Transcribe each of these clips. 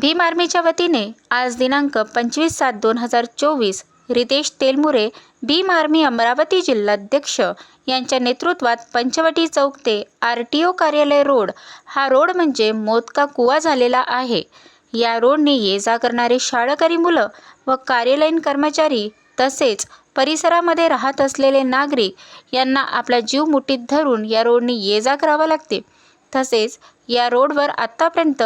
भीम आर्मीच्या वतीने आज दिनांक पंचवीस सात दोन हजार चोवीस रितेश तेलमुरे भीम आर्मी अमरावती जिल्हाध्यक्ष यांच्या नेतृत्वात पंचवटी चौक ते आर टी ओ कार्यालय रोड हा रोड म्हणजे मोदका कुवा झालेला आहे. या रोडने ये जा करणारे शाळकरी मुलं व कार्यालयीन कर्मचारी तसेच परिसरामध्ये राहत असलेले नागरिक यांना आपला जीव मुठीत धरून या रोडने ये जा करावा लागते. तसेच या रोडवर आत्तापर्यंत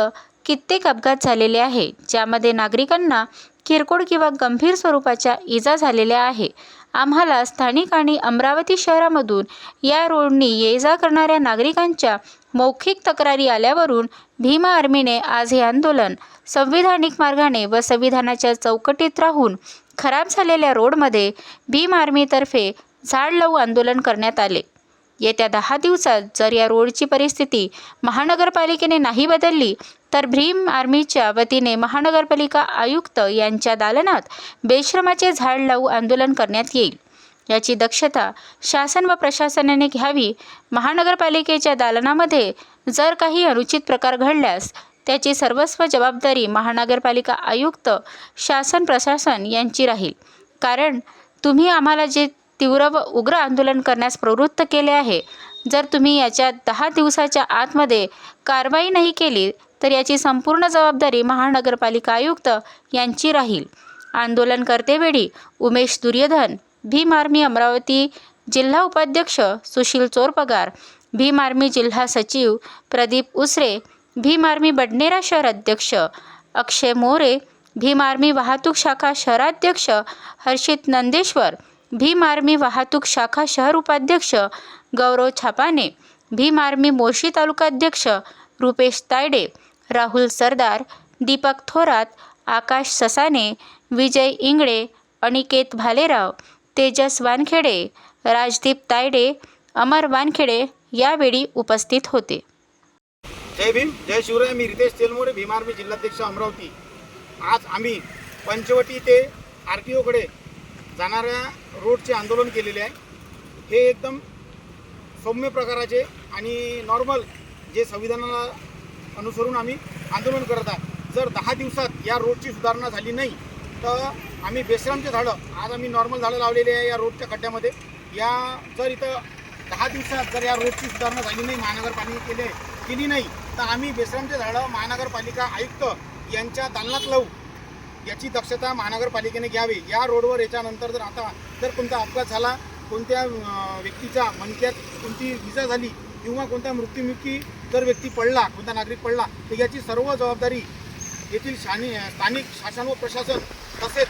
कित्येक अपघात झालेले आहे ज्यामध्ये नागरिकांना किरकोळ किंवा गंभीर स्वरूपाच्या इजा झालेल्या आहे. आम्हाला स्थानिक आणि अमरावती शहरामधून या रोडनी ये जा करणाऱ्या नागरिकांच्या मौखिक तक्रारी आल्यावरून भीमा आर्मीने आज हे आंदोलन संविधानिक मार्गाने व संविधानाच्या चौकटीत राहून खराब झालेल्या रोडमध्ये भीम आर्मीतर्फे झाड लावू आंदोलन करण्यात आले. येत्या दहा दिवसात जर या रोडची परिस्थिती महानगरपालिकेने नाही बदलली तर भीम आर्मीच्या वतीने महानगरपालिका आयुक्त यांच्या दालनात बेश्रमाचे झाड लावू आंदोलन करण्यात येईल. याची दक्षता शासन व प्रशासनाने घ्यावी. महानगरपालिकेच्या दालनामध्ये जर काही अनुचित प्रकार घडल्यास त्याची सर्वस्व जबाबदारी महानगरपालिका आयुक्त शासन प्रशासन यांची राहील. कारण तुम्ही आम्हाला जे तीव्र व उग्र आंदोलन करण्यास प्रवृत्त केले आहे. जर तुम्ही याच्या दहा दिवसाच्या आतमध्ये कारवाई नाही केली तर याची संपूर्ण जबाबदारी महानगरपालिका आयुक्त यांची राहील. आंदोलनकर्तेवेळी उमेश दुर्योधन भीम आर्मी अमरावती जिल्हा उपाध्यक्ष सुशील चोरपगार भीम आर्मी जिल्हा सचिव प्रदीप उसरे भीम आर्मी बडनेरा शहर अध्यक्ष अक्षय मोरे भीम आर्मी वाहतूक शाखा शहराध्यक्ष हर्षित नंदेश्वर भीम आर्मी वाहतूक शाखा शहर उपाध्यक्ष गौरव छापाने भीम आर्मी मोर्शी तालुकाध्यक्ष रुपेश तायडे राहुल सरदार दीपक थोरात आकाश ससाने विजय इंगळे अनिकेत भालेराव तेजस वानखेडे राजदीप तायडे अमर वानखेडे यावेळी उपस्थित होते. जय भीम जय शिवराय मी रितेश तेलमोडे भीम आर्मी जिल्हाध्यक्ष अमरावती. आज आम्ही पंचवटी ते आर टी ओकडे जाणाऱ्या रोडचे आंदोलन केलेले आहे. हे एकदम सौम्य प्रकाराचे आणि नॉर्मल जे संविधानाला अनुसरून आम्ही आंदोलन करत आहे जर दहा दिवसात या रोडची सुधारणा झाली नाही तर आम्ही बेश्रामचे झाडं आज आम्ही नॉर्मल झाडं लावलेले आहे या रोडच्या खड्ड्यामध्ये. या जर इथं दहा दिवसात जर या रोडची सुधारणा झाली नाही महानगरपालिकेने केली नाही तर आम्ही बेश्रामचे झाडं महानगरपालिका आयुक्त यांच्या दालनात लावू. याची दक्षता महानगरपालिकेने घ्यावी. या रोडवर याच्यानंतर जर आता जर कोणता अपघात झाला कोणत्या व्यक्तीच्या मणक्यात कोणती विजा झाली किंवा कोणत्या मृत्युमुखी जर व्यक्ती पडला कोणता नागरिक पडला तर याची सर्व जबाबदारी येथील शानी स्थानिक शासन व प्रशासन तसेच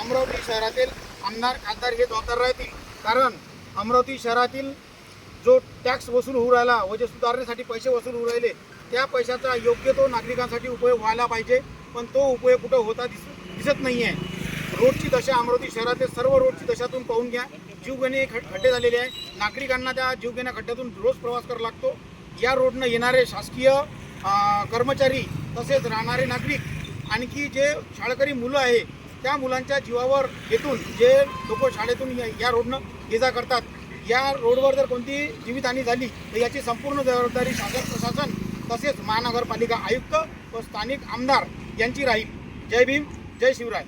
अमरावती शहरातील आमदार खासदार हे जबाबदार राहतील. कारण अमरावती शहरातील जो टॅक्स वसूल होऊ राहिला व जे सुधारण्यासाठी पैसे वसूल होऊ राहिले त्या पैशाचा योग्य तो नागरिकांसाठी उपयोग व्हायला पाहिजे. पण तो उपयोग कुठं होता दिस दिसत नाही आहे रोडची दशा अमरावती शहरातील सर्व रोडची दशातून पाहून घ्या. जीवघेणे खड्डे झालेले आहे नागरिकांना त्या जीवघेण्या खड्ड्यातून रोज प्रवास करावा लागतो. या रोडनं येणारे शासकीय कर्मचारी तसेच राहणारे नागरिक आणखी जे शाळकरी मुलं आहे त्या मुलांच्या जीवावर येथून जे लोक शाळेतून या- या रोडनं ये जा करतात. या रोडवर जर कोणती जीवितहानी झाली तर याची संपूर्ण जबाबदारी शासन प्रशासन तसेच महानगरपालिका आयुक्त व स्थानिक आमदार यांची राहील जय भीम जय शिवराय.